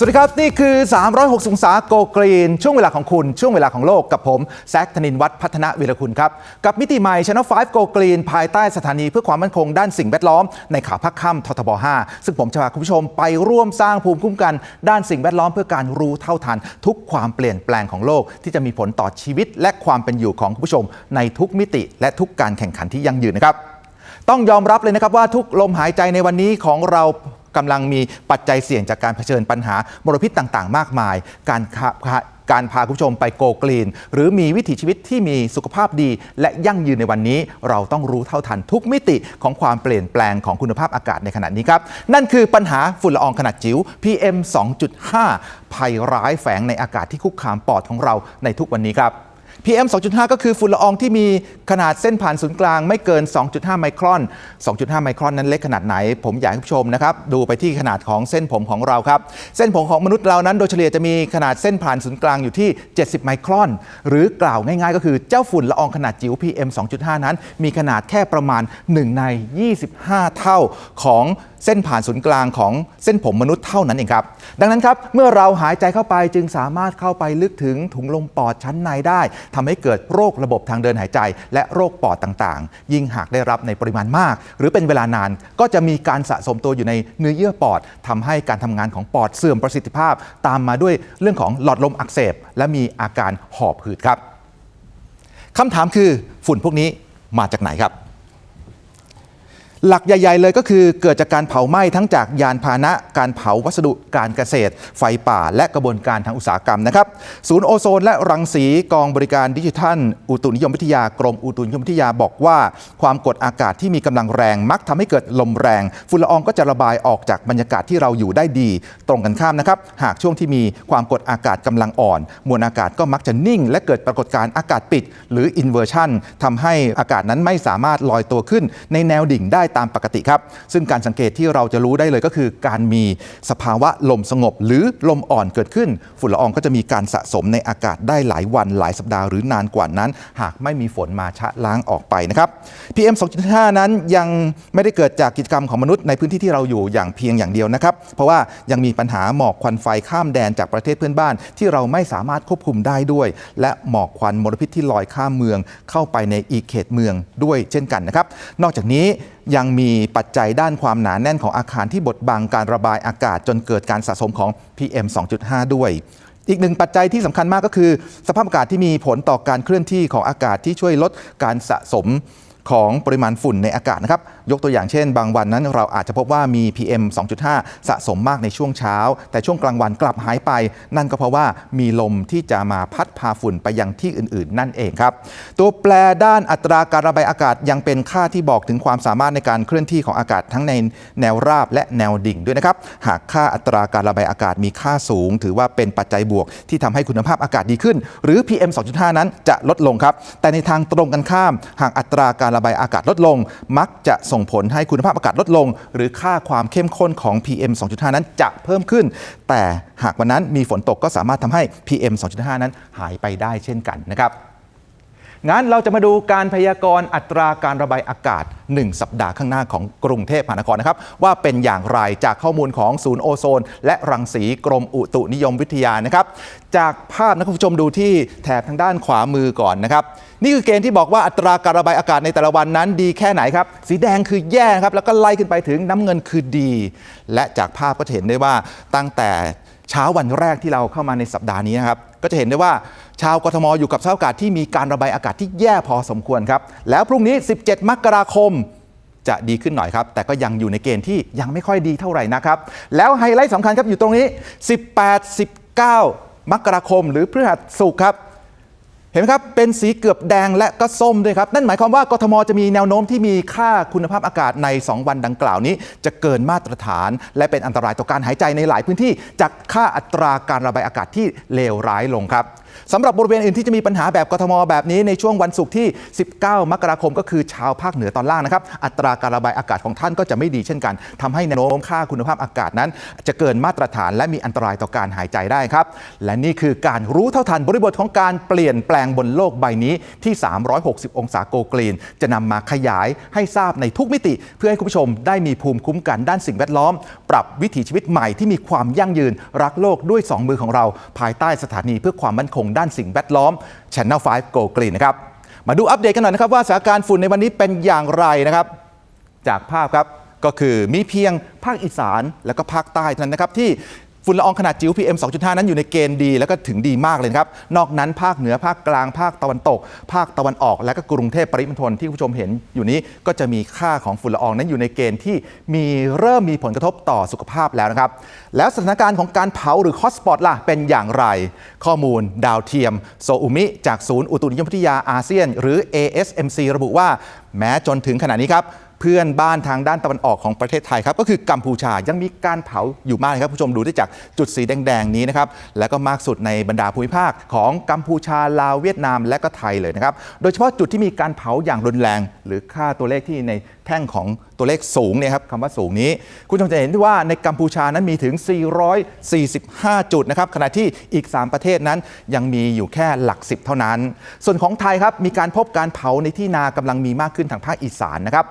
สวัสดีครับ นี่คือ 360องศาโกกรีน ช่วงเวลาของคุณ ช่วงเวลาของโลกกับผม แซคธนินวัฒน์พัฒนาวิรคุณครับ กับมิติใหม่ Channel 5 Go Green ภายใต้สถานีเพื่อความมั่นคงด้านสิ่งแวดล้อม ในข่าวพักค่ำททบ 5 ซึ่งผมจะพาคุณผู้ชมไปร่วมสร้างภูมิคุ้มกันด้านสิ่งแวดล้อมเพื่อการรู้เท่าทัน ทุกความเปลี่ยนแปลงของโลก ที่จะมีผลต่อชีวิต และความเป็นอยู่ของคุณผู้ชม ในทุกมิติ และทุกการแข่งขันที่ยั่งยืนนะครับต้องยอมรับเลยนะครับว่าทุกลมหายใจในวันนี้ของเรา กำลังมีปัจจัยเสี่ยงจากการเผชิญปัญหามลพิษต่างๆ มากมาย การการพาคุณผู้ชมไปโกกรีน หรือมีวิถีชีวิตที่มีสุขภาพดี และยั่งยืนในวันนี้ เราต้องรู้เท่าทันทุกมิติของความเปลี่ยนแปลงของคุณภาพอากาศในขณะนี้ครับ นั่นคือปัญหาฝุ่นละอองขนาดจิ๋ว PM 2.5 ภัยร้ายแฝงในอากาศที่คุกคามปอดของเราในทุกวันนี้ครับ PM 2.5 ก็คือฝุ่นละอองที่มีขนาดเส้นผ่านศูนย์กลางไม่เกิน 2.5 ไมครอน 2.5 ไมครอนนั้นเล็กขนาดไหน ผมอยากให้ผู้ชมนะครับ ดูไปที่ขนาดของเส้นผมของเราครับ เส้นผมของมนุษย์เรานั้น โดยเฉลี่ยจะมีขนาดเส้นผ่านศูนย์กลางอยู่ที่ 70 ไมครอน หรือกล่าวง่ายๆ ก็คือเจ้าฝุ่นละอองขนาดจิ๋ว PM 2.5 นั้น มีขนาดแค่ประมาณ 1 ใน 25 เท่าของเส้นผ่านศูนย์กลางของเส้นผมมนุษย์เท่านั้นเองครับ ดังนั้นครับเมื่อเราหายใจเข้าไปจึงสามารถเข้าไปลึกถึงถุงลมปอดชั้นในได้ทำให้เกิดโรคระบบทางเดินหายใจ และโรคปอดต่างๆ ยิ่งหากได้รับในปริมาณมาก หรือเป็นเวลานานก็จะมีการสะสมตัวอยู่ในเนื้อเยื่อปอดทำให้การทำงานของปอดเสื่อมประสิทธิภาพ ตามมาด้วยเรื่องของหลอดลมอักเสบ และมีอาการหอบหืดครับคำถามคือฝุ่นพวกนี้มาจากไหนครับ หลักใหญ่ ๆ เลยก็คือเกิดจากการเผาไหม้ทั้งจากยานพาหนะ การเผาวัสดุการเกษตร ไฟป่า และกระบวนการทางอุตสาหกรรมนะครับ ศูนย์โอโซนและรังสีกองบริการดิจิทัล อุตุนิยมวิทยากรมอุตุนิยมวิทยาบอกว่า ความกดอากาศที่มีกำลังแรงมักทำให้เกิดลมแรง ฝุ่นละอองก็จะระบายออกจากบรรยากาศที่เราอยู่ได้ดี ตรงกันข้ามนะครับหากช่วงที่มีความกดอากาศกำลังอ่อน มวลอากาศก็มักจะนิ่ง และเกิดปรากฏการณ์อากาศปิด หรือ inversion ทำให้อากาศนั้นไม่สามารถลอยตัวขึ้นในแนวดิ่งได้ตามปกติครับ ซึ่งการสังเกตที่เราจะรู้ได้เลยก็คือการมีสภาวะลมสงบ หรือลมอ่อนเกิดขึ้น ฝุ่นละอองก็จะมีการสะสมในอากาศได้หลายวันหลายสัปดาห์หรือนานกว่านั้น หากไม่มีฝนมาชะล้างออกไปนะครับ PM 2.5 นั้นยังไม่ได้เกิดจากกิจกรรมของมนุษย์ในพื้นที่ที่เราอยู่อย่างเพียงอย่างเดียวนะครับ เพราะว่ายังมีปัญหาหมอกควันไฟข้ามแดนจากประเทศเพื่อนบ้าน ที่เราไม่สามารถควบคุมได้ด้วย และหมอกควันมลพิษที่ลอยข้ามเมือง เข้าไปในอีกเขตเมืองด้วยเช่นกันนะครับ นอกจากนี้ ยังมีปัจจัยด้านความหนาแน่นของอาคารที่บดบังการระบายอากาศจนเกิดการสะสมของ PM 2.5 ด้วย อีกหนึ่งปัจจัยที่สำคัญมากก็คือ สภาพอากาศที่มีผลต่อการเคลื่อนที่ของอากาศที่ช่วยลดการสะสมของปริมาณฝุ่นในอากาศนะครับ ยกตัวอย่างเช่น บางวันนั้นเราอาจจะพบว่ามี PM 2.5 สะสมมากในช่วงเช้า แต่ช่วงกลางวันกลับหายไป นั่นก็เพราะว่ามีลมที่จะมาพัดพาฝุ่นไปยังที่อื่น ๆ นั่นเองครับ ตัวแปรด้านอัตราการระบายอากาศยังเป็นค่าที่บอกถึงความสามารถในการเคลื่อนที่ของอากาศทั้งในแนวราบและแนวดิ่งด้วยนะครับ หากค่าอัตราการระบายอากาศมีค่าสูง ถือว่าเป็นปัจจัยบวกที่ทำให้คุณภาพอากาศดีขึ้น หรือ PM 2.5 นั้นจะลดลงครับ แต่ในทางตรงกันข้าม หากอัตราการระบายอากาศลดลง มักจะส่งผลให้คุณภาพอากาศลดลง หรือค่าความเข้มข้นของ PM 2.5 นั้นจะเพิ่มขึ้น แต่หากวันนั้นมีฝนตกก็สามารถทำให้ PM 2.5 นั้นหายไปได้เช่นกันนะครับ งั้นเราจะมาดูการพยากรณ์อัตราการระบายอากาศ 1 สัปดาห์ข้างหน้าของกรุงเทพมหานครนะครับ ว่าเป็นอย่างไรจากข้อมูลของศูนย์โอโซน และรังสีกรมอุตุนิยมวิทยานะครับ จากภาพนะคุณผู้ชมดูที่แถบทางด้านขวามือก่อนนะครับ นี่คือเกณฑ์ที่บอกว่าอัตราการระบายอากาศในแต่ละวันนั้นดีแค่ไหนครับ สีแดงคือแย่ครับแล้วก็ไล่ขึ้นไปถึงน้ำเงินคือดี และจากภาพก็จะเห็นได้ว่าตั้งแต่ เช้าวันแรกที่เราเข้ามาในสัปดาห์นี้นะครับก็จะเห็นได้ว่าชาวกทมอยู่กับสภาพอากาศที่มีการระบายอากาศที่แย่พอสมควรครับ แล้วพรุ่งนี้ 17 มกราคมจะดีขึ้นหน่อยครับ แต่ก็ยังอยู่ในเกณฑ์ที่ยังไม่ค่อยดีเท่าไหร่นะครับ แล้วไฮไลท์สำคัญครับอยู่ตรงนี้ 18 19 มกราคม หรือพฤหัสสุกครับ เห็นไหมครับ เป็นสีเกือบแดงและก็ส้มด้วยครับ นั่นหมายความว่ากทมจะมีแนวโน้มที่มีค่าคุณภาพอากาศใน 2 วันดังกล่าวนี้ จะเกินมาตรฐาน และเป็นอันตรายต่อการหายใจในหลายพื้นที่ จากค่าอัตราการระบายอากาศที่เลวร้ายลงครับ สำหรับบริเวณอื่นที่จะมีปัญหาแบบกทมแบบนี้ในช่วงวันศุกร์ที่ 19 มกราคม ก็คือชาวภาคเหนือตอนล่างนะครับ อัตราการระบายอากาศของท่านก็จะไม่ดีเช่นกันทำให้แนวโน้มค่าคุณภาพอากาศนั้น จะเกินมาตรฐานและมีอันตรายต่อการหายใจได้ครับ และนี่คือการรู้เท่าทันบริบทของการเปลี่ยนแปลงบนโลกใบนี้ที่ 360 องศาโกกรีน จะนำมาขยายให้ทราบในทุกมิติ เพื่อให้คุณผู้ชมได้มีภูมิคุ้มกันด้านสิ่งแวดล้อม ปรับวิถีชีวิตใหม่ที่มีความยั่งยืน รักโลกด้วย 2 มือของเรา ภายใต้สถานีเพื่อความมั่นคงด้านสิ่งแวดล้อม Channel 5 Go Green นะครับ มาดูอัปเดตกันหน่อยนะครับว่าสถานการณ์ฝุ่นในวันนี้เป็นอย่างไรนะครับ จากภาพครับก็คือมีเพียงภาคอีสานและก็ภาคใต้เท่านั้นนะครับที่ ฝุ่นละอองขนาดจิ๋ว PM 2.5 นั้นอยู่ในเกณฑ์ดี แล้วก็ถึงดีมากเลยครับ นอกนั้นภาคเหนือภาคกลางภาคตะวันตก ภาคตะวันออก และก็กรุงเทพปริมณฑลที่ผู้ชมเห็นอยู่นี้ก็จะมีค่าของฝุ่นละอองนั้นอยู่ในเกณฑ์ที่มีเริ่มมีผลกระทบต่อสุขภาพแล้วนะครับ แล้วสถานการณ์ของการเผาหรือฮอตสปอตล่ะเป็นอย่างไร ข้อมูลดาวเทียม โซอุมิ จากศูนย์อุตุนิยมวิทยาอาเซียน หรือ ASMC ระบุว่า แม้จนถึงขณะนี้ครับ เพื่อนบ้านทางด้านตะวันออกของประเทศไทยครับก็คือกัมพูชายังมีการเผาอยู่มากครับผู้ชมดูได้จากจุดสีแดงๆนี้นะครับและก็มากสุดในบรรดาภูมิภาคของกัมพูชาลาวเวียดนามและก็ไทยเลยนะครับโดยเฉพาะจุดที่มีการเผาอย่างรุนแรง หรือค่าตัวเลขที่ในแท่งของ ตัวเลขสูงเนี่ยครับคำว่าสูงนี้ คุณผู้ชมจะเห็นได้ว่าในกัมพูชานั้นมีถึง 445 จุดนะครับขณะที่อีก 3 ประเทศนั้นยังมีอยู่แค่หลัก 10 เท่านั้น ส่วนของไทยครับมีการพบการเผาในที่นากำลังมีมากขึ้นทางภาคอีสานนะครับ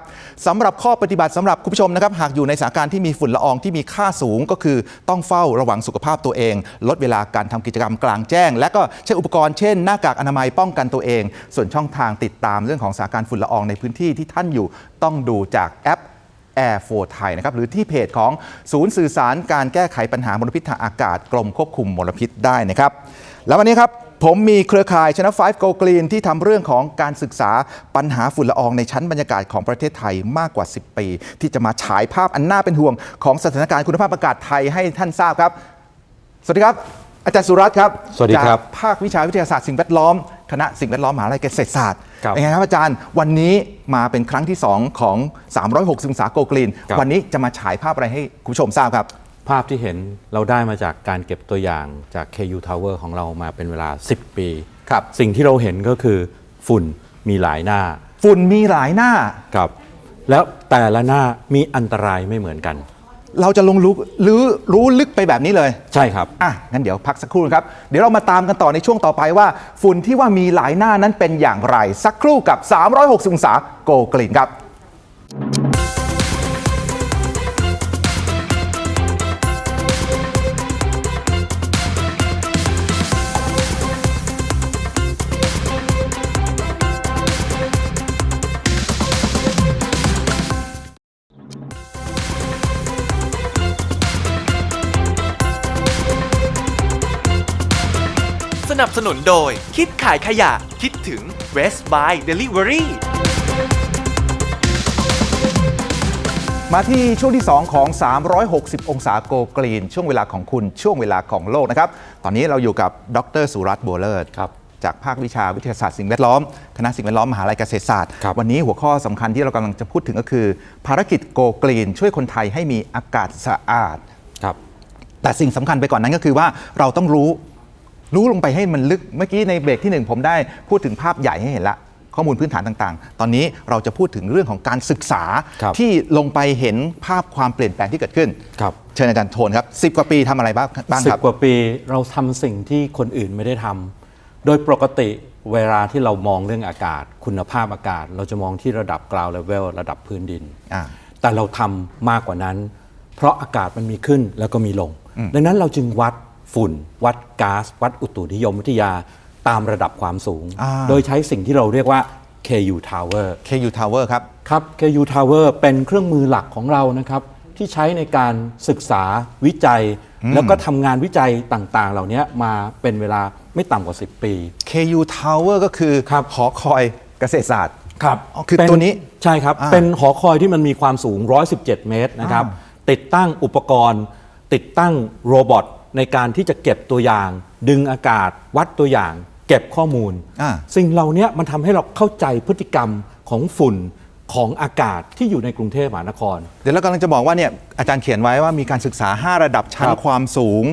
สำหรับข้อปฏิบัติสำหรับคุณผู้ชมนะครับหากอยู่ในสถานการณ์ที่มีฝุ่นละอองที่มีค่าสูงก็คือต้องเฝ้าระวังสุขภาพตัวเอง ลดเวลาการทำกิจกรรมกลางแจ้ง และก็ใช้อุปกรณ์เช่นหน้ากากอนามัยป้องกันตัวเอง ส่วนช่องทางติดตามเรื่องของสถานการณ์ฝุ่นละอองในพื้นที่ที่ท่านอยู่ต้องดูจากแอป Air 4 ไทยนะครับหรือที่เพจของศูนย์สื่อสารการแก้ไขปัญหามลพิษทางอากาศกรมควบคุมมลพิษได้นะครับ แล้ววันนี้ครับ ผมมีเครือข่าย Channel 5 Go Green ที่ทำเรื่องของการศึกษาปัญหาฝุ่นละอองในชั้นบรรยากาศของประเทศไทยมากกว่า 10 ปี ที่จะมาฉายภาพอันน่าเป็นห่วงของสถานการณ์คุณภาพอากาศไทยให้ท่านทราบครับ สวัสดีครับ อาจารย์สุรัตน์ครับสวัสดีครับจากภาควิชาวิทยาศาสตร์สิ่งแวดล้อม คณะสิ่งแวดล้อมมหาวิทยาลัยเกษตรศาสตร์ครับเป็นไงครับอาจารย์วันนี้มาเป็นครั้งที่ 2 ของ 360องศาโกกรีนครับ วันนี้จะมาฉายภาพอะไรให้คุณผู้ชมทราบครับ ภาพที่เห็นเราได้มาจากการเก็บตัวอย่างจาก KU Tower ของเรามาเป็นเวลา 10 ปี ครับ สิ่งที่เราเห็นก็คือฝุ่นมีหลายหน้าฝุ่นมีหลายหน้า ครับ แล้วแต่ละหน้ามีอันตรายไม่เหมือนกัน เราจะลงรู้รู้รู้ลึกไปแบบนี้เลยใช่ครับ อะงั้นเดี๋ยวพักสักครู่นะครับ เดี๋ยวเรามาตามกันต่อในช่วงต่อไปว่า ฝุ่นที่ว่ามีหลายหน้านั้นเป็นอย่างไร สักครู่กับ 360องศาโกกรีนครับ นับสนุนโดย คิดขายขยะ คิดถึง West by Delivery มาที่ช่วงที่ 2 ของ 360 องศาโกกรีน ช่วงเวลาของคุณช่วงเวลาของโลกนะครับ ตอนนี้เราอยู่กับดรสุรัตน์บัวเลิศครับจากภาควิชาวิทยาศาสตร์สิ่งแวดล้อม คณะสิ่งแวดล้อมมหาลัยเกษตรศาสตร์ครับวันนี้หัวข้อสำคัญที่เรากำลังจะพูดถึงก็คือ ภารกิจโกกรีน ช่วยคนไทยให้มีอากาศสะอาดครับแต่สิ่งสำคัญไปก่อนนั้นก็คือว่าเราต้องรู้ รู้ลงไปให้มันลึกเมื่อกี้ในเบรกที่หนึ่งผมได้พูดถึงภาพใหญ่ให้เห็นละข้อมูลพื้นฐานต่างๆ ตอนนี้เราจะพูดถึงเรื่องของการศึกษาครับที่ลงไปเห็นภาพความเปลี่ยนแปลงที่เกิดขึ้นครับเชิญอาจารย์โทนครับสิบกว่าปีทำอะไรบ้างบ้างสิครับบกว่าปีเราทำสิ่งที่คนอื่นไม่ได้ทำโดยปกติเวลาที่เรามองเรื่องอากาศ คุณภาพอากาศ เราจะมองที่ระดับ ground level ระดับพื้นดินอ่าแต่เราทำมากกว่านั้น เพราะอากาศมันมีขึ้นแล้วก็มีลง ดังนั้นเราจึงวัด ฝุ่น วัดก๊าซวัดอุตุนิยมวิทยาตามระดับความสูง อ่า โดยใช้สิ่งที่เราเรียกว่า KU Tower KU Tower ครับ ครับ KU Tower เป็นเครื่องมือหลักของเรานะครับ ที่ใช้ในการศึกษาวิจัย แล้วก็ทำงานวิจัยต่างๆ เหล่านี้มาเป็นเวลาไม่ต่ำกว่า 10 ปี KU Tower ก็คือครับ หอคอยเกษตรศาสตร์ ครับอ๋อคือเป็ตัวนี้ใช่ครับ อ่าเป็นหอคอยที่มันมีความสูง 117 เมตรนะครับ ติดตั้งอุปกรณ์ ติดตั้งโรบอท ในการที่จะเก็บตัวอย่าง ดึงอากาศ วัดตัวอย่าง เก็บข้อมูล อ่า สิ่งเหล่านี้มันทำให้เราเข้าใจพฤติกรรมของฝุ่นของอากาศที่อยู่ในกรุงเทพมหานคร เดี๋ยวเรากำลังจะบอกว่าเนี่ยอาจารย์เขียนไว้ว่ามีการศึกษา 5 ระดับชั้นครับ ความสูง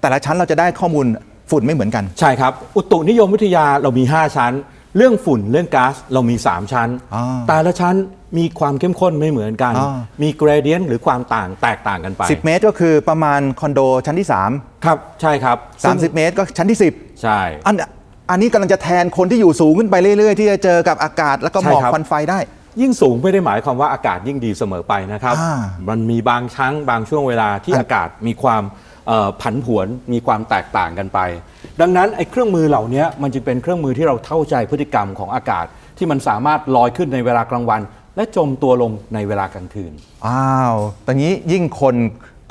แต่ละชั้นเราจะได้ข้อมูลฝุ่นไม่เหมือนกัน ใช่ครับ อุตุนิยมวิทยาเรามี 5 ชั้น เรื่องฝุ่นเรื่องก๊าซเรามี 3 ชั้น อ่าแต่ละชั้นมีความเข้มข้นไม่เหมือนกัน อ่า มีเกรเดียนหรือความต่างแตกต่างกันไป 10 เมตรก็คือประมาณคอนโดชั้นที่ 3 ครับ ใช่ครับซึ่ง30 เมตรก็ชั้นที่ใช่10อันอันนี้กำลังจะแทนคนที่อยู่สูงขึ้นไปเรื่อยๆ ที่จะเจอกับอากาศแล้วก็หมอกใช่ครับ ควันไฟได้ ยิ่งสูงไม่ได้หมายความว่าอากาศยิ่งดีเสมอไปนะครับ อ่ามันมีบางชั้งบางช่วงเวลาที่อะ อากาศมีความเอ่อ ผันผวนมีความแตกต่างกันไป ดังนั้นไอ้เครื่องมือเหล่านี้มันจึงเป็นเครื่องมือที่เราเข้าใจพฤติกรรมของอากาศ ที่มันสามารถลอยขึ้นในเวลากลางวัน และจมตัวลงในเวลากลางคืน อ้าวตอนนี้ยิ่งคน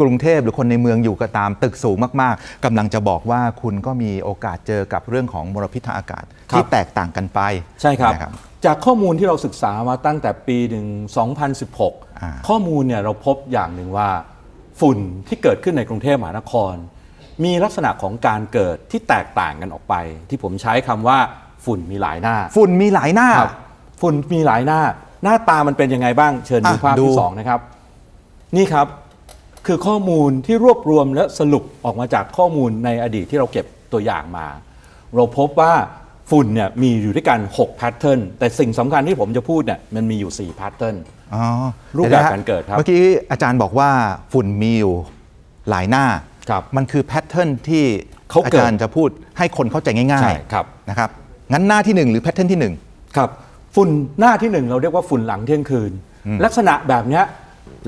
กรุงเทพหรือคนในเมืองอยู่ก็ตามตึกสูงมาก ๆกำลังจะบอกว่าคุณก็มีโอกาสเจอกับเรื่องของมลพิษทางอากาศครับที่แตกต่างกันไป ใช่ครับนะจากข้อมูลที่เราศึกษามาตั้งแต่ปีหนึ่งอ่า2016 ข้อมูลเนี่ยเราพบอย่างหนึ่งว่า ฝุ่นที่เกิดขึ้นในกรุงเทพมหานคร มีลักษณะของการเกิดที่แตกต่างกันออกไป ที่ผมใช้คำว่าฝุ่นมีหลายหน้า ฝุ่นมีหลายหน้าครับฝุ่นมีหลายหน้า หน้าตามันเป็นยังไงบ้างเชิญดูอะภาพดูที่สองนะครับ นี่ครับคือข้อมูลที่รวบรวมและสรุปออกมาจากข้อมูลในอดีตที่เราเก็บตัวอย่างมา เราพบว่าฝุ่นเนี่ยมีอยู่ด้วยกัน6แพทเทิร์นแต่สิ่งสำคัญที่ผมจะพูดเนี่ยมันมีอยู่4แพทเทิร์น อ๋อรูปแบบดี๋ยวนะฮะการเกิดครับ เมื่อกี้อาจารย์บอกว่าฝุ่นมีอยู่หลายหน้า ครับ มันคือแพทเทิร์นที่เขาอาเกิด จารย์จะพูดให้คนเข้าใจง่าใช่ยครับ ๆนะครับ งั้นหน้าที่หนึ่งหรือแพทเทิร์นที่หนึ่ง ครับฝุ่นหน้าที่หนึ่งเราเรียกว่าฝุ่นหลังเที่ยงคืน ลักษณะแบบเนี้ย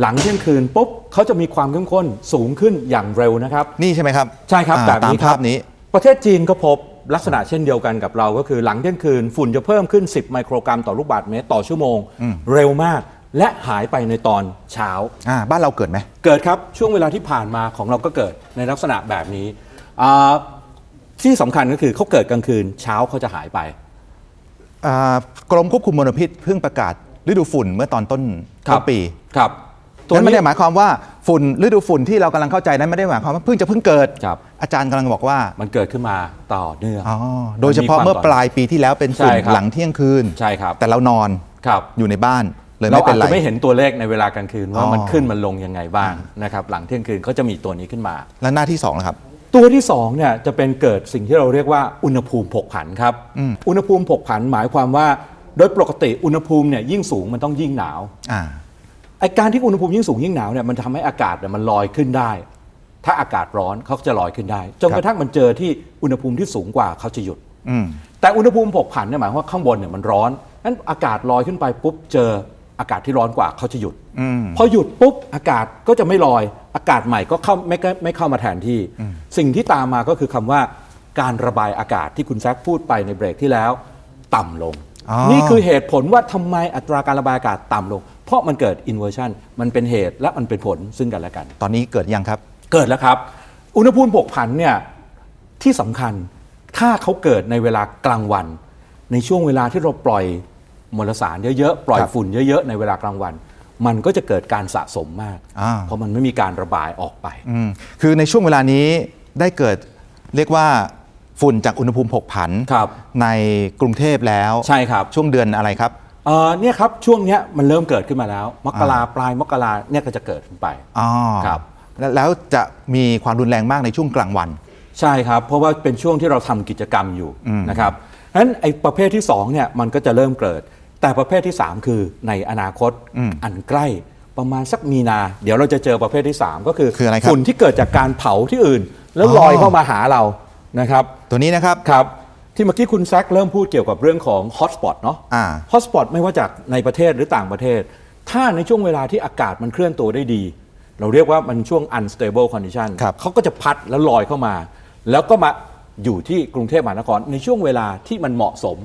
หลังเที่ยงคืนปุ๊บเขาจะมีความเข้มข้นสูงขึ้นอย่างเร็วนะครับ นี่ใช่ไหมครับใช่ครับอ่าแบบนี้ตามครัภาพนี้ ประเทศจีนก็พบลักษณะเช่นเดียวกันกับเราก็คือหลังเที่ยงคืน ฝุ่นจะเพิ่มขึ้น 10 ไมโครกรัมต่อลูกบาศก์เมตรต่อชั่วโมง เร็วมาก และหายไปในตอนเช้า อ่าบ้านเราเกิดไหม เกิดครับช่วงเวลาที่ผ่านมาของเราก็เกิดในลักษณะแบบนี้อ่าที่สำคัญก็คือเขาเกิดกลางคืนเช้าเขาจะหายไป อ่ากรมควบคุมมลพิษเพิ่งประกาศฤดูฝุ่นเมื่อตอนต้นครัต้บ นปีครับ นั้นไม่ได้หมายความว่าฝุ่นฤดูฝุ่นที่เรากำลังเข้าใจนั้นไม่ได้หมายความว่าเพิ่งจะเพิ่งเกิด ครับ อาจารย์กำลังบอกว่ามันเกิดขึ้นมาต่อเนื่อง อ๋อโดยเฉพาะนควเมื่อปลายปีที่แล้วเป็นฝุ่นใช่ครับ หลังเที่ยงคืน ใช่ครับแต่เรานอนครับ อยู่ในบ้าน เลยเราไม่เป็อานจไรจะไม่เห็นตัวเลขในเวลากลางคืนว่าอ๋อมันขึ้นมันลงยังไงบ้างนะครับหลังเที่ยงคืนเขาจะมีตัวนี้ขึ้นมา แล้วหน้าที่สองนะครับตัวที่2เนี่ยจะเป็นเกิดสิ่งที่เราเรียกว่าอุณหภูมิผกผันครับอุณหภูมิผกผันหมายความว่า โดยปกติอุณหภูมิเนี่ยยิ่งสูงมันต้องยิ่งหนาวอ่าไอการที่อุณหภูมิยิ่งสูงยิ่งหนาวเนี่ยมันทำให้อากาศเนี่ยมันลอยขึ้นได้ ถ้าอากาศร้อนเขาก็จะลอยขึ้นได้จนกระทั่งมันเจอที่อุณหภูมิที่สูงกว่าเขาจะหยุดอืมแต่อุณหภูมิผกผันเนี่ยหมายความว่าข้างบนเนี่ยมันร้อนนั้นอากาศลอยขึ้นไปปุ๊บเจอ อากาศที่ร้อนกว่าเขาจะหยุดอืมพอหยุดปุ๊บอากาศก็จะไม่ลอย อากาศใหม่ก็เข้าไม่ก็ไม่เข้ามาแทนที่ สิ่งที่ตามมาก็คือคำว่าการระบายอากาศที่คุณแซคพูดไปในเบรกที่แล้ว ต่ำลงอ๋อนี่คือเหตุผลว่าทำไมอัตราการระบายอากาศต่ำลง เพราะมันเกิด inversion มันเป็นเหตุและมันเป็นผลซึ่งกันและกัน ตอนนี้เกิดยังครับ เกิดแล้วครับ อุณหภูมิผกผันเนี่ยที่สำคัญถ้าเขาเกิดในเวลากลางวัน ในช่วงเวลาที่เราปล่อย มลสารเยอะๆ ปล่อยครับฝุ่นเยอะๆ ในเวลากลางวัน มันก็จะเกิดการสะสมมาก อ่า เพราะมันไม่มีการระบายออกไป อืมคือในช่วงเวลานี้ได้เกิดเรียกว่าฝุ่นจากอุณหภูมิผกผัน ครับ ในกรุงเทพแล้วใช่ครับ ช่วงเดือนอะไรครับ เอ่อเนี่ยครับช่วงเนี้ยมันเริ่มเกิดขึ้นมาแล้ว มกราปลายมกราเนี่ยก็จะเกิดขึ้นไป อ๋อครับ แล้วแล้วจะมีความรุนแรงมากในช่วงกลางวัน ใช่ครับ เพราะว่าเป็นช่วงที่เราทำกิจกรรมอยู่นะครับฉะนั้นไอ้ประเภทที่2เนี่ยมันก็จะเริ่มเกิด แต่ประเภทที่ 3 คือในอนาคตอันใกล้ประมาณสักมีนา เดี๋ยวเราจะเจอประเภทที่ 3 ก็คือคืออะไรครับฝุ่นที่เกิดจากการเผาที่อื่น แล้วอ๋อลอยเข้ามาหาเรานะครับ ตัวนี้นะครับครับ ที่เมื่อกี้คุณแซคเริ่มพูดเกี่ยวกับเรื่องของฮอตสปอตเนาะอ่า ฮอตสปอตไม่ว่าจากในประเทศหรือต่างประเทศ ถ้าในช่วงเวลาที่อากาศมันเคลื่อนตัวได้ดี เราเรียกว่ามันช่วง unstable condition ครับ เขาก็จะพัดแล้วลอยเข้ามา แล้วก็มาอยู่ที่กรุงเทพมหานครในช่วงเวลาที่มันเหมาะสม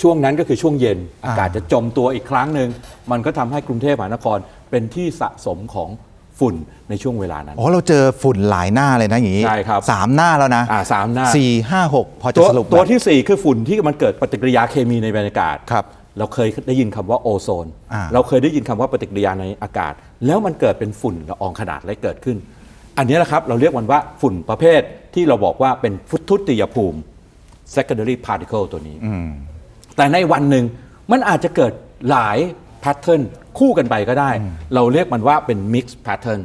ช่วงนั้นก็คือช่วงเย็น อากาศจะจมตัวอีกครั้งหนึ่งมันก็ทำให้กรุงเทพมหานครเป็นที่สะสมของฝุ่นในช่วงเวลานั้น อ๋อเราเจอฝุ่นหลายหน้าเลยนะอย่างนี้ใช่ครับสามหน้าแล้วนะอ่าสามหน้า สี่ห้าหกพอจะตัวสรุปตัวแบบ ที่ 4 คือฝุ่นที่มันเกิดปฏิกิริยาเคมีในบรรยากาศครับเราเคยได้ยินคำว่าโอโซน อ่า เราเคยได้ยินคำว่าปฏิกิริยาในอากาศ แล้วมันเกิดเป็นฝุ่นละอองขนาดเล็กเกิดขึ้น อันนี้แหละครับเราเรียกมันว่าฝุ่นประเภทที่เราบอกว่าเป็นฟุตทุติยภูมิ secondary particle ตัวนี้ แต่ในวันหนึ่งมันอาจจะเกิดหลายแพ pattern คู่กันไปก็ได้ เราเรียกมันว่าเป็น mix pattern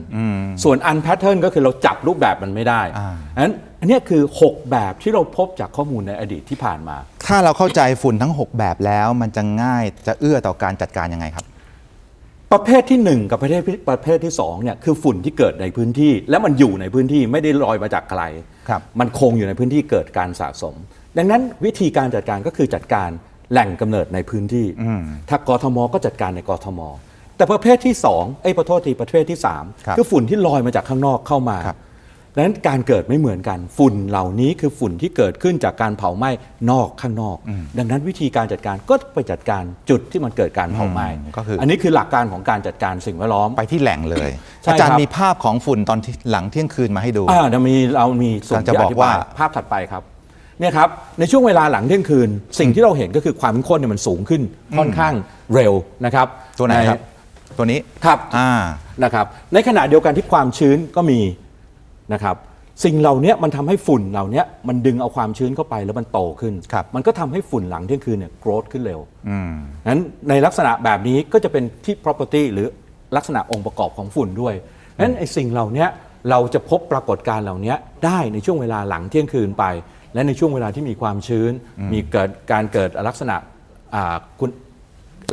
ส่วน un pattern ก็คือเราจับรูปแบบมันไม่ได้อ่าอันนั้นอันเนี้ยคือ 6 แบบที่เราพบจากข้อมูลในอดีตที่ผ่านมา ถ้าเราเข้าใจฝุ่นทั้ง 6 แบบแล้วมันจะง่ายจะเอื้อต่อการจัดการยังไงครับ ประเภทที่ 1 กับประเภทประเภทที่2เนี่ยคือฝุ่นที่เกิดในพื้นที่ และมันอยู่ในพื้นที่ไม่ได้ลอยมาจากไกลครับมันคงอยู่ในพื้นที่เกิดการสะสม ดังนั้นวิธีการจัดการก็คือจัดการ แหล่งกำเนิดในพื้นที่ ถ้ากทมก็จัดการในกทม แต่ประเภทที่2ไอ้ยประโทษทีประเภทที่ครับ3คือฝุ่นที่ลอยมาจากข้างนอกเข้ามาครับดังนั้นการเกิดไม่เหมือนกันฝุ่นเหล่านี้คือฝุ่นที่เกิดขึ้นจากการเผาไหม้นอกข้างนอก ดังนั้นวิธีการจัดการก็ไปจัดการจุดที่มันเกิดการเผาไหม้อืมก็คือ อันนี้คือหลักการของการจัดการสิ่งแวดล้อมไปที่แหล่งเลยใช่อาจารครัย์บมีภาพของฝุ่นตอนที่หลังเที่ยงคืนมาให้ดูอ่าเดี๋ยวมีเรามีส่วนจะที่บอกอธิบายว่าภาพถัดไปครับ เนี่ยครับในช่วงเวลาหลังเที่ยงคืน สิ่งที่เราเห็นก็คือความเข้มข้นเนี่ยมันสูงขึ้นค่อนข้างเร็วนะครับตัวไหนครับ ตัวนี้ครับอ่านะครับ ในขณะเดียวกันที่ความชื้นก็มีนะครับสิ่งเหล่านี้มันทำให้ฝุ่นเหล่านี้มันดึงเอาความชื้นเข้าไปแล้วมันโตขึ้นครับมันก็ทำให้ฝุ่นหลังเที่ยงคืนเนี่ยโกรธขึ้นเร็วอืมนั้นในลักษณะแบบนี้ก็จะเป็นที่ property หรือลักษณะองค์ประกอบของฝุ่นด้วยนั้นไอ้สิ่งเหล่านี้เราจะพบปรากฏการณ์เหล่านี้ได้ในช่วงเวลาหลังเที่ยงคืนไป และในช่วงเวลาที่มีความชื้น มีเกิดการเกิดลักษณะอ่าคุณ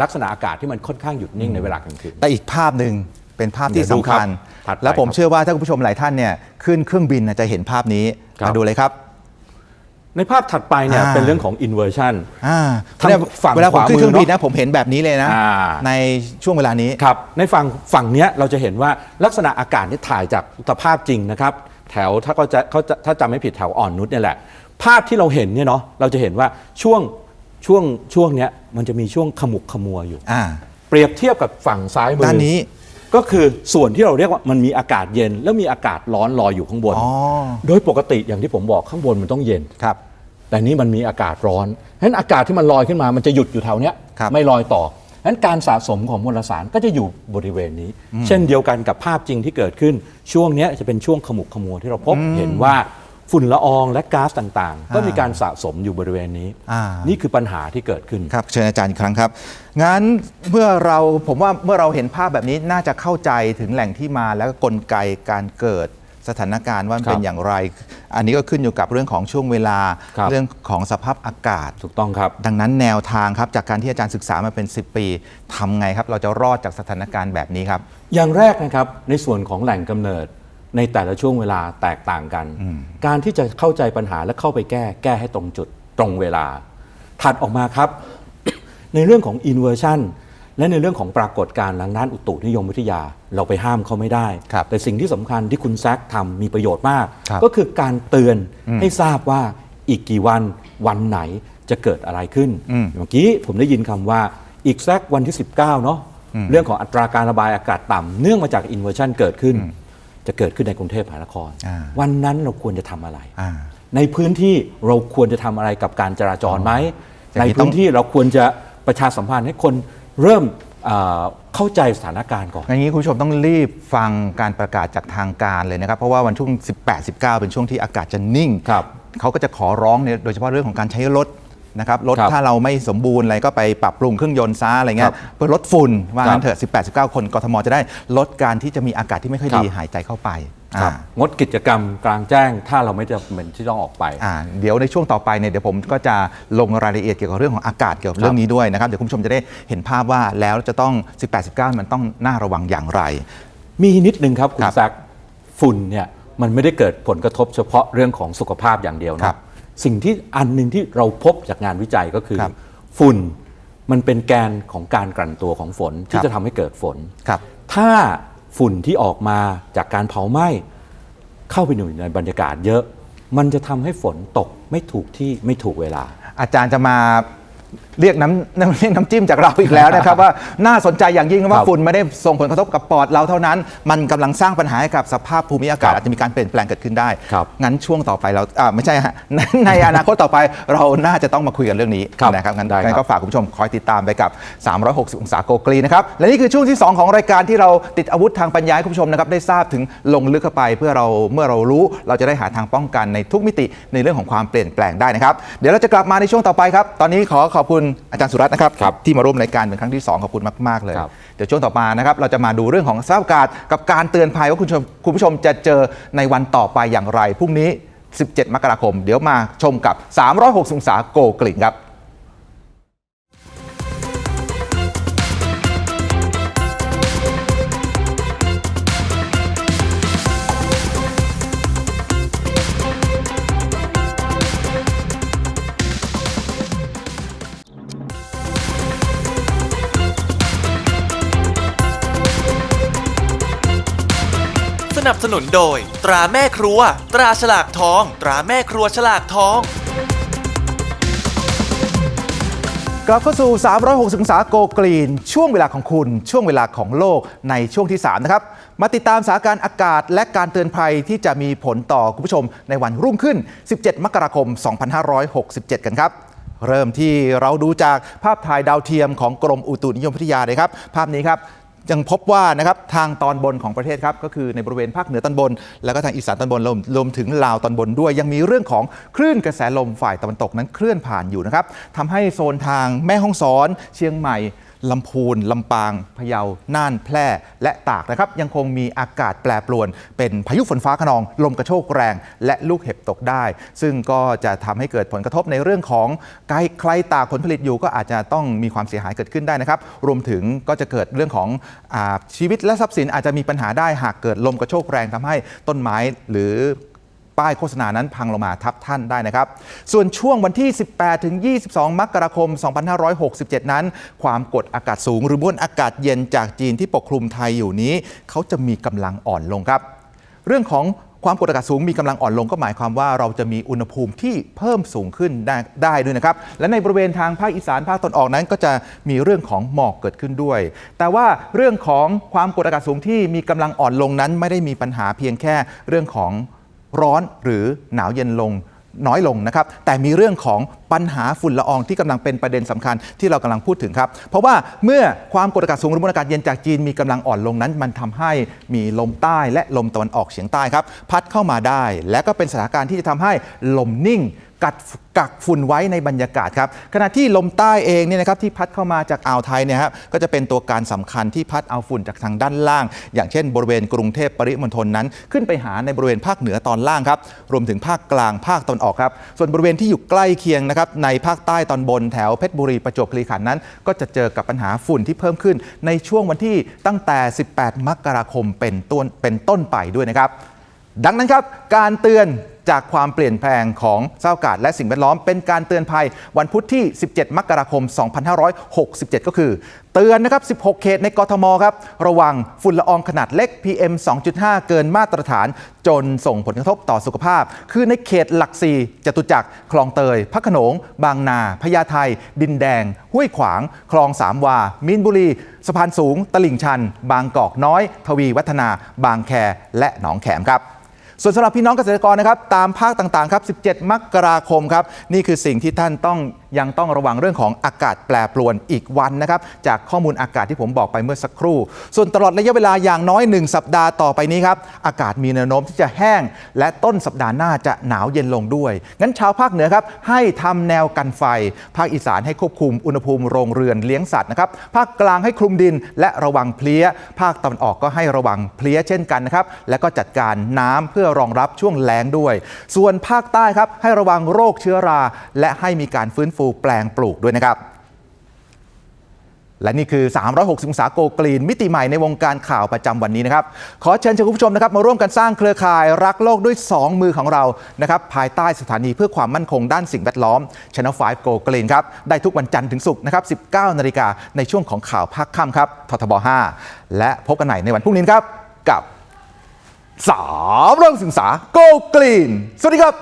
ลักษณะอากาศที่มันค่อนข้างหยุดนิ่งในเวลากลางคืน แต่อีกภาพหนึ่งเป็นภาพที่เดี๋ยวดูสำคัญครับถัดไปและผมครับเชื่อว่าถ้าคุณผู้ชมหลายท่านเนี่ยขึ้นเครื่องบินน่ะจะเห็นภาพนี้ครับ มาดูเลยครับ ในภาพถัดไปเนี่ยอ่า เป็นเรื่องของ inversion อ่าทางเนี่ยฝั่งเวลาผมขึ้นขวามือเครื่องบินเนอะนะผมเห็นแบบนี้เลยนะ อ่า ในช่วงเวลานี้ ครับในฝั่งฝั่งเนี้ยเราจะเห็นว่าลักษณะอากาศที่ถ่ายจากสภาพจริงนะครับ แถวถ้าเขาจะเขาจะถ้าจำไม่ผิดแถวอ่อนนุชเนี่ยแหละ ภาพที่เราเห็นเนี่ยเนาะเราจะเห็นว่าช่วงช่วงช่วงเนี้ยมันจะมีช่วงขมุกขมัวอยู่ อ่า เปรียบเทียบกับฝั่งซ้ายมือด้านนี้ ก็คือส่วนที่เราเรียกว่ามันมีอากาศเย็น แล้วมีอากาศร้อนลอยอยู่ข้างบน อ๋อ โดยปกติอย่างที่ผมบอกข้างบนมันต้องเย็น ครับ แต่นี้มันมีอากาศร้อนฉะนั้นอากาศที่มันลอยขึ้นมา มันจะหยุดอยู่แถวเนี้ย ครับไม่ลอยต่อฉะนั้นการสะสมของมลสารก็จะอยู่บริเวณนี้ เช่นเดียวกันกับภาพจริงที่เกิดขึ้น ช่วงเนี้ยจะเป็นช่วงขมุกขมัวที่เราพบเห็นว่า ฝุ่นละอองและก๊าซต่างๆ ก็มีการสะสมอยู่บริเวณนี้ อ่า นี่คือปัญหาที่เกิดขึ้น ครับเชิญอาจารย์อีกครั้งครับ งั้นเมื่อเราผมว่าเมื่อเราเห็นภาพแบบนี้น่าจะเข้าใจถึงแหล่งที่มาและก็กลไกการเกิดสถานการณ์ว่ามันครับเป็นอย่างไร อันนี้ก็ขึ้นอยู่กับเรื่องของช่วงเวลา ครับ เรื่องของสภาพอากาศ ถูกต้องครับ ดังนั้นแนวทางครับจากการที่อาจารย์ศึกษามาเป็น 10 ปีทำไงครับ เราจะรอดจากสถานการณ์แบบนี้ครับ อย่างแรกนะครับในส่วนของแหล่งกำเนิด ในแต่ละช่วงเวลาแตกต่างกัน การที่จะเข้าใจปัญหาและเข้าไปแก้แก้ให้ตรงจุดตรงเวลา ถัดออกมาครับ ในเรื่องของ inversion และในเรื่องของปรากฏการณ์ทางด้านอุตุนิยมวิทยาเราไปห้ามเขาไม่ได้ครับแต่สิ่งที่สำคัญที่คุณแซคทำมีประโยชน์มากครับก็คือการเตือนให้ทราบว่าอีกกี่วันวันไหนจะเกิดอะไรขึ้นอืมเมื่อกี้ผมได้ยินคำว่าอีกสักวันที่ 19เนาะเรื่องของอัตราการระบายอากาศต่ำเนื่องมาจาก inversion เกิดขึ้น จะเกิดขึ้นในกรุงเทพมหานครอ่าวันนั้นเราควรจะทำอะไรอ่าในพื้นที่เราควรจะทำอะไรกับการจราจรไหมอย่างในนี้ต้องพื้นที่เราควรจะประชาสัมพันธ์ให้คนเริ่มเอ่อเข้าใจสถานการณ์ก่อนงั้นนี้คุณผู้ชมต้องรีบฟังการประกาศจากทางการเลยนะครับ เพราะว่าวันช่วง 18 19 เป็นช่วงที่อากาศจะนิ่งครับเขาก็จะขอร้องเนี่ยโดยเฉพาะเรื่องของการใช้รถ นะครับรถครับถ้าเราไม่สมบูรณ์อะไรก็ไปปรับปรุงเครื่องยนต์ซะอะไรเงี้ครัยบเพื่อลดฝุ่นว่างั้นครับเถอะ 18 19 คนกทมจะได้ลดการที่จะมีอากาศที่ไม่ค่อยดีครับ หายใจเข้าไปครับอ่างดกิจกรรมกลางแจ้ง ถ้าเราไม่จำเป็นที่ต้องออกไปอ่าเดี๋ยวในช่วงต่อไปเนี่ยเดี๋ยวผมก็จะลงรายละเอียดเกี่ยวกับเรื่องของอากาศเกี่ยวกับครับเรื่องนี้ด้วยนะครับเดี๋ยวคุณผู้ชมจะได้เห็นภาพว่าแล้วจะต้อง 18 19 มันต้องน่าระวังอย่างไร มีนิดนึงครับ คุคณรับแซคฝุ่นเนี่ยมันไม่ได้เกิดผลกระทบเฉพาะเรื่องของสุขภาพอย่างเดียวครันะบ สิ่งที่อันหนึ่งที่เราพบจากงานวิจัยก็คือ ครับฝุ่นมันเป็นแกนของการกลั่นตัวของฝนคที่รับจะทำให้เกิดฝน ครับ ถ้าฝุ่นที่ออกมาจากการเผาไหม้เข้าไปอยู่ในบรรยากาศเยอะ มันจะทำให้ฝนตกไม่ถูกที่ไม่ถูกเวลา อาจารย์จะมา เรียกน้ำน้ำเรียกน้ำจิ้มจากเราอีกแล้วนะครับ ว่าน่าสนใจอย่างยิ่งว่าครับฝุ่นไม่ได้ส่งผลกระทบกับปอดเราเท่านั้น มันกำลังสร้างปัญหาให้กับสภาพภูมิอากาศครับอาจจะมีการเปลี่ยนแปลงเกิดขึ้นได้ครับงั้นช่วงต่อไปเราอ่าไม่ใช่ฮะในในอนาคตต่อไปเราน่าจะต้องมาคุยกันเรื่องนี้ครับนะครับงั้นได้ครับงั้นก็ฝากคุณผู้ชมคอยติดตามไปกับ 360 องศาโกกรีนะครับและนี่คือช่วงที่ 2 ของรายการที่เราติดอาวุธทางปัญญาให้คุณผู้ชมนะครับได้ทราบถึงลงลึกเข้าไปเพื่อเราเมื่อเรารู้เราจะได้หาทางป้องกันในทุกมิติในเรื่องของความเปลี่ยนแปลงได้นะครับเดี๋ยวเราจะกลับมาในช่วงต่อไปครับตอนนี้ขอขขอบคุณอาจารย์สุรัตน์นะครับครับที่มาร่วมรายการเป็นครั้งที่ 2 ขอบคุณมากๆเลย ครับ เดี๋ยวช่วงต่อมานะครับเราจะมาดูเรื่องของสภาพอากาศกับการเตือนภัยว่าคุณผู้ชมคุณผู้ชมจะเจอในวันต่อไปอย่างไรพรุ่งนี้ 17 มกราคม เดี๋ยวมาชมกับ 360องศาโกกลิ่นครับ นับสนุนโดย ตราแม่ครัว ตราฉลากทอง ตราแม่ครัวฉลากทอง กลับเข้าสู่ 360องศาโกกรีน ช่วงเวลาของคุณ ช่วงเวลาของโลกในช่วงที่ 3 นะครับ มาติดตามสถานการณ์อากาศและการเตือนภัยที่จะมีผลต่อคุณผู้ชมในวันรุ่งขึ้น 17 มกราคม 2567 กันครับ เริ่มที่เราดูจากภาพถ่ายดาวเทียมของกรมอุตุนิยมวิทยาเลยครับ ภาพนี้ครับ ยังพบว่านะครับทางตอนบนของประเทศครับก็คือในบริเวณภาคเหนือตอนบน แล้วก็ทางอีสานตอนบนรวมรวมถึงลาวตอนบนด้วย ยังมีเรื่องของคลื่นกระแสลมฝ่ายตะวันตกนั้นเคลื่อนผ่านอยู่นะครับทำให้โซนทางแม่ฮ่องสอน เชียงใหม่ ลำพูน ลำปาง พะเยา น่าน แพร่ และตากนะครับ ยังคงมีอากาศแปรปรวน เป็นพายุฝนฟ้าขนอง ลมกระโชกแรง และลูกเห็บตกได้ ซึ่งก็จะทำให้เกิดผลกระทบในเรื่องของใครใครตากผลผลิตอยู่ก็อาจจะต้องมีความเสียหายเกิดขึ้นได้นะครับ รวมถึงก็จะเกิดเรื่องของอชีวิตและทรัพย์สินอาจจะมีปัญหาได้หากเกิดลมกระโชกแรงทำให้ต้นไม้หรือ ป้ายโฆษณานั้นพังลงมาทับท่านได้นะครับ ส่วนช่วงวันที่ 18 ถึง 22 มกราคม 2567 นั้น ความกดอากาศสูงหรือมวลอากาศเย็นจากจีนที่ปกคลุมไทยอยู่นี้ เขาจะมีกำลังอ่อนลงครับ เรื่องของความกดอากาศสูงมีกำลังอ่อนลงก็หมายความว่าเราจะมีอุณหภูมิที่เพิ่มสูงขึ้นได้ได้ด้วยนะครับ และในบริเวณทางภาคอีสานภาคตอนออกนั้น ก็จะมีเรื่องของหมอกเกิดขึ้นด้วย แต่ว่าเรื่องของความกดอากาศสูงที่มีกำลังอ่อนลงนั้น ไม่ได้มีปัญหาเพียงแค่เรื่องของ ร้อนหรือหนาวเย็นลงน้อยลงนะครับ แต่มีเรื่องของปัญหาฝุ่นละอองที่กำลังเป็นประเด็นสำคัญที่เรากำลังพูดถึงครับ เพราะว่าเมื่อความกดอากาศสูงหรือมวลอากาศเย็นจากจีนมีกำลังอ่อนลงนั้น มันทำให้มีลมใต้และลมตะวันออกเฉียงใต้ครับ พัดเข้ามาได้ และก็เป็นสถานการณ์ที่จะทำให้ลมนิ่ง กัดกักฝุ่นไว้ในบรรยากาศครับขณะที่ลมใต้เองเนี่ยนะครับที่พัดเข้ามาจากอ่าวไทยเนี่ยครับก็จะเป็นตัวการสำคัญที่พัดเอาฝุ่นจากทางด้านล่าง อย่างเช่น บริเวณกรุงเทพปริมณฑลนั้น ขึ้นไปหาในบริเวณภาคเหนือตอนล่างครับรวมถึงภาคกลางภาคตอนออกครับส่วนบริเวณที่อยู่ใกล้เคียงนะครับในภาคใต้ตอนบนแถวเพชรบุรีประจวบคีรีขันธ์นั้น ก็จะเจอกับปัญหาฝุ่นที่เพิ่มขึ้น ในช่วงวันที่ตั้งแต่ 18 มกราคมเป็นต้นเป็นต้นไปด้วยนะครับดังนั้นครับการเตือน จากความเปลี่ยนแปลงของสภาพอากาศและสิ่งแวดล้อมเป็นการเตือนภัยวันพุธที่ 17 มกราคม 2567 ก็คือ เตือนนะครับ 16 เขตในกทมครับ ระวังฝุ่นละอองขนาดเล็ก PM 2.5 เกินมาตรฐาน จนส่งผลกระทบต่อสุขภาพ คือในเขตหลักสี่จตุจักรคลองเตย พระขนง บางนา พญาไทดินแดง ห้วยขวาง คลองสามวามีนบุรี สะพานสูง ตลิ่งชัน บางกอกน้อย ทวีวัฒนา บางแค และหนองแขมครับ ส่วนสำหรับพี่น้องเกษตรกรนะครับตามภาคต่างๆครับ 17 มกราคมครับนี่คือสิ่งที่ท่านต้องยังต้องระวังเรื่องของอากาศแปรปรวนอีกวันนะครับจากข้อมูลอากาศที่ผมบอกไปเมื่อสักครู่ ส่วนตลอดระยะเวลาอย่างน้อย 1 สัปดาห์ต่อไปนี้ครับอากาศมีแนวโน้มที่จะแห้ง และต้นสัปดาห์หน้าจะหนาวเย็นลงด้วย งั้นชาวภาคเหนือครับให้ทำแนวกันไฟ ภาคอีสานให้ควบคุมอุณหภูมิโรงเรือนเลี้ยงสัตว์นะครับภาคกลางให้คลุมดินและระวังเพลี้ย ภาคตะวันออกก็ให้ระวังเพลี้ยเช่นกันนะครับและก็จัดการน้ำเพื่อรองรับช่วงแล้งด้วย ส่วนภาคใต้ครับให้ระวังโรคเชื้อรา และให้มีการฟื้นฟูแปลงปลูกด้วยนะครับและนี่คือ 360องศาโกกรีน มิติใหม่ในวงการข่าวประจำวันนี้นะครับ ขอเชิญชวนคุณผู้ชมนะครับมาร่วมกันสร้างเครือข่ายรักโลกด้วย 2 มือของเรานะครับภายใต้สถานีเพื่อความมั่นคงด้านสิ่งแวดล้อม Channel 5 Go Green ครับ ได้ทุกวันจันทร์ถึงศุกร์นะครับ 19 นาฬิกาในช่วงของข่าวภาคค่ำครับททบ 5 และพบกันใหม่ในวันพรุ่งนี้ครับกับ สามเรื่องศึกษา Go Green สวัสดีครับ